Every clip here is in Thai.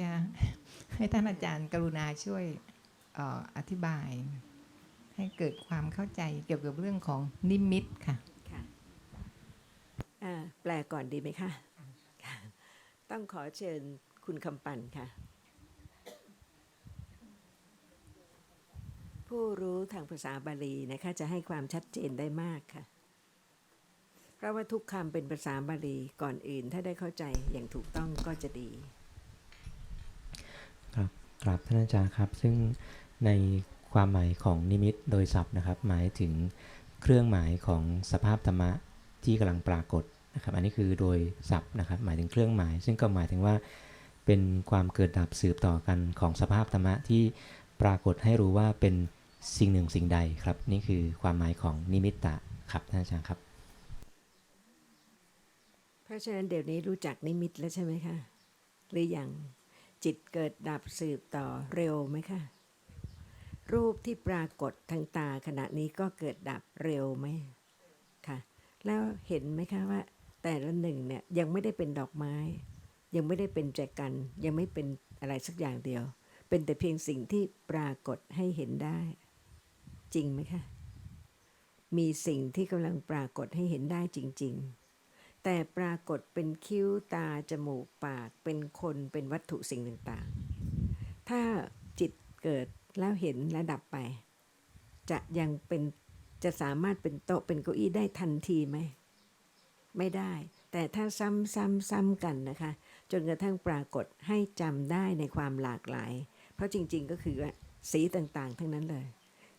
จะให้ท่านอาจารย์กรุณาช่วยออธิบาย ให้เกิดความเข้าใจเกี่ยวกับเรื่องของนิมิตค่ะค่ะแปลก่อนดีไหมคะคะต้องขอเชิญคุณคำปันค่ะ ผู้รู้ทางภาษาบาลีนะคะจะให้ความชัดเจนได้มากค่ะ เพราะว่าทุกคำเป็นภาษาบาลีก่อนอื่น ถ้าได้เข้าใจอย่างถูกต้องก็จะดี กราบท่านอาจารย์ครับ ซึ่งในความหมายของนิมิตโดยศัพท์นะครับ หมายถึงเครื่องหมายของสภาพธรรมะที่กำลังปรากฏนะครับ อันนี้คือโดยศัพท์นะครับ หมายถึงเครื่องหมาย ซึ่งก็หมายถึงว่าเป็นความเกิดดับสืบต่อกันของสภาพธรรมะที่ปรากฏให้รู้ว่าเป็นสิ่งหนึ่งสิ่งใดครับ นี่คือความหมายของนิมิตตะครับท่านอาจารย์ครับ เพราะฉะนั้นเดี๋ยวนี้รู้จักนิมิตแล้วใช่ไหมคะหรืออยัง จิตเกิดดับสืบต่อเร็วไหมคะ รูปที่ปรากฏทางตาขณะนี้ก็เกิดดับเร็วไหมค่ะ แล้วเห็นไหมคะว่า แต่ละหนึ่งเนี่ยยังไม่ได้เป็นดอกไม้ ยังไม่ได้เป็นแจกัน ยังไม่เป็นอะไรสักอย่างเดียว เป็นแต่เพียงสิ่งที่ปรากฏให้เห็นได้ จริงไหมคะ มีสิ่งที่กำลังปรากฏให้เห็นได้จริง ๆ แต่ปรากฏเป็นคิ้วตา จมูกปากเป็นคนเป็นวัตถุสิ่งต่างๆ ถ้าจิตเกิดแล้วเห็นและดับไป จะยังเป็นจะสามารถเป็นโต๊ะเป็นเก้าอี้ได้ทันทีไหม ไม่ได้ แต่ถ้าซ้ำซ้ำซ้ำกันนะคะ จนกระทั่งปรากฏให้จำได้ในความหลากหลาย เพราะจริงๆก็คือว่าสีต่างๆ ทั้งนั้นเลย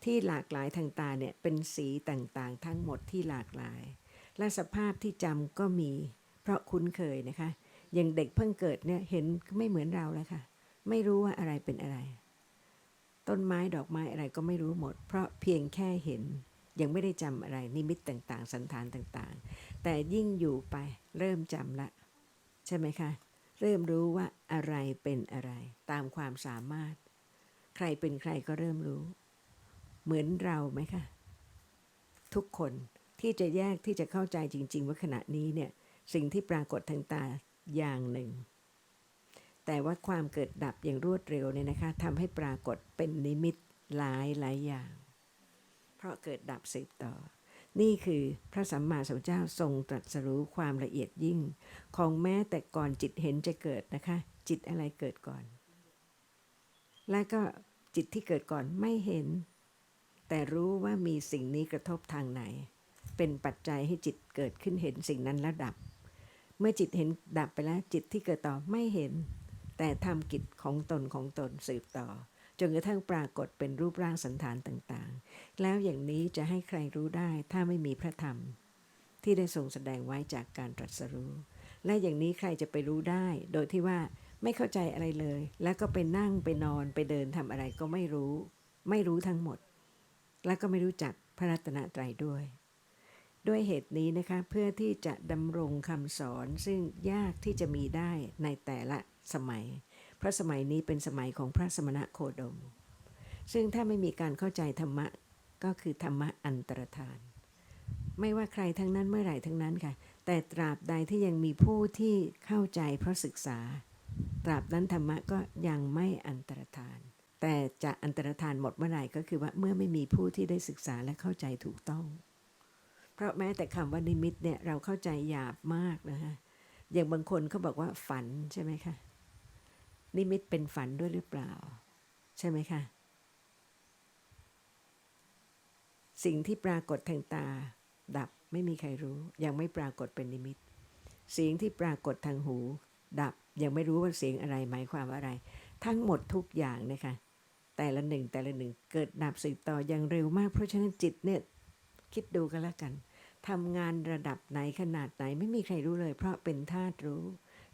ที่หลากหลายทางตาเนี่ยเป็นสีต่างๆ ทั้งหมดที่หลากหลาย และสภาพที่จำก็มี เพราะคุ้นเคยนะคะ อย่างเด็กเพิ่งเกิดเนี่ยเห็นไม่เหมือนเราแล้วค่ะ ไม่รู้ว่าอะไรเป็นอะไร ต้นไม้ดอกไม้อะไรก็ไม่รู้หมด เพราะเพียงแค่เห็น ยังไม่ได้จำอะไรนิมิตต่างๆ สันฐานต่างๆ แต่ยิ่งอยู่ไปเริ่มจำละ ใช่ไหมคะ เริ่มรู้ว่าอะไรเป็นอะไรตามความสามารถ ใครเป็นใครก็เริ่มรู้ เหมือนเราไหมคะทุกคน ที่จะแยกที่จะเข้าใจจริง ๆ ว่าขณะนี้เนี่ยสิ่งที่ปรากฏทางตาอย่างหนึ่ง แต่ว่าความเกิดดับอย่างรวดเร็วเนี่ยนะคะทำให้ปรากฏเป็นนิมิตหลายหลายอย่าง เพราะเกิดดับสืบต่อ นี่คือพระสัมมาสัมพุทธเจ้าทรงตรัสรู้ความละเอียดยิ่ง ของแม้แต่ก่อนจิตเห็นจะเกิดนะคะ จิตอะไรเกิดก่อน และก็จิตที่เกิดก่อนไม่เห็น แต่รู้ว่ามีสิ่งนี้กระทบทางไหน เป็นปัจจัยให้จิตเกิดขึ้นเห็นสิ่งนั้นแล้วดับ เมื่อจิตเห็นดับไปแล้วจิตที่เกิดต่อไม่เห็น แต่ทำกิจของตนของตนสืบต่อจนกระทั่งปรากฏเป็นรูปร่างสันฐานต่างๆ แล้วอย่างนี้จะให้ใครรู้ได้ถ้าไม่มีพระธรรม ที่ได้ทรงแสดงไว้จากการตรัสรู้ และอย่างนี้ใครจะไปรู้ได้ โดยที่ว่าไม่เข้าใจอะไรเลย แล้วก็ไปนั่งไปนอนไปเดินทำอะไรก็ไม่รู้ ไม่รู้ทั้งหมด และก็ไม่รู้จักพระรัตนตรัยด้วย ด้วยเหตุนี้นะคะเพื่อที่จะดำรงคำสอนซึ่งยากที่จะมีได้ในแต่ละสมัย เพราะสมัยนี้เป็นสมัยของพระสมณะโคดม ซึ่งถ้าไม่มีการเข้าใจธรรมะก็คือธรรมะอันตรธาน ไม่ว่าใครทั้งนั้นเมื่อไหร่ทั้งนั้นค่ะ แต่ตราบใดที่ยังมีผู้ที่เข้าใจเพราะศึกษา ตราบนั้นธรรมะก็ยังไม่อันตรธาน แต่จะอันตรธานหมดเมื่อไหร่ก็คือว่าเมื่อไม่มีผู้ที่ได้ศึกษาและเข้าใจถูกต้อง ราะแม้แต่คำว่านิมิตเนี่ยเราเข้าใจหยาบมากนะคะอย่างบางคนเขาบอกว่าฝันใช่ไหมคะนิมิตเป็นฝันด้วยหรือเปล่า ใช่ไหมคะ สิ่งที่ปรากฏทางตา ดับไม่มีใครรู้ ยังไม่ปรากฏเป็นนิมิต เสียงที่ปรากฏทางหู ดับยังไม่รู้ว่าเสียงอะไรหมายความว่าอะไร ทั้งหมดทุกอย่างนะคะ แต่ละหนึ่งแต่ละหนึ่งเกิดดับสืบต่ออย่างเร็วมากเพราะฉะนั้นจิตเนี่ยคิดดูกันแล้วกัน ทำงานระดับไหนขนาดไหนไม่มีใครรู้เลย เพราะเป็นธาตุรู้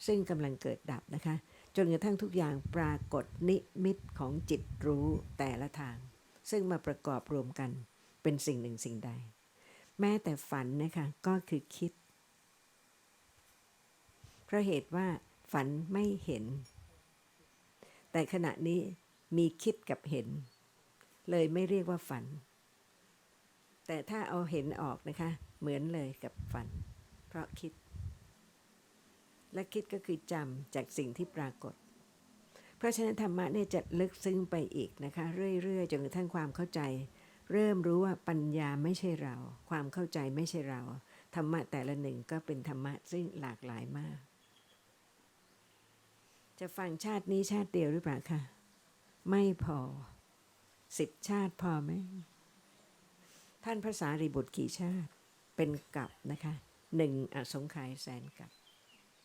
ซึ่งกำลังเกิดดับนะคะ จนกระทั่งทุกอย่างปรากฏนิมิตของจิตรู้แต่ละทาง ซึ่งมาประกอบรวมกันเป็นสิ่งหนึ่งสิ่งใด แม้แต่ฝันนะคะก็คือคิด เพราะเหตุว่าฝันไม่เห็น แต่ขณะนี้มีคิดกับเห็น เลยไม่เรียกว่าฝัน แต่ถ้าเอาเห็นออกนะคะ เหมือนเลยกับฝัน เพราะคิด และคิดก็คือจำจากสิ่งที่ปรากฏ เพราะฉะนั้นธรรมะเนี่ยจะลึกซึ้งไปอีกนะคะ เรื่อยๆจนกระทั่งความเข้าใจ เริ่มรู้ว่าปัญญาไม่ใช่เรา ความเข้าใจไม่ใช่เรา ธรรมะแต่ละหนึ่งก็เป็นธรรมะซึ่งหลากหลายมาก จะฟังชาตินี้ชาติเดียวหรือเปล่าคะไม่พอสิบชาติพอไหม ท่านภาษารีบุตรกี่ชาติ เป็นกับนะคะหนึ่งอสงไขยแสนกับ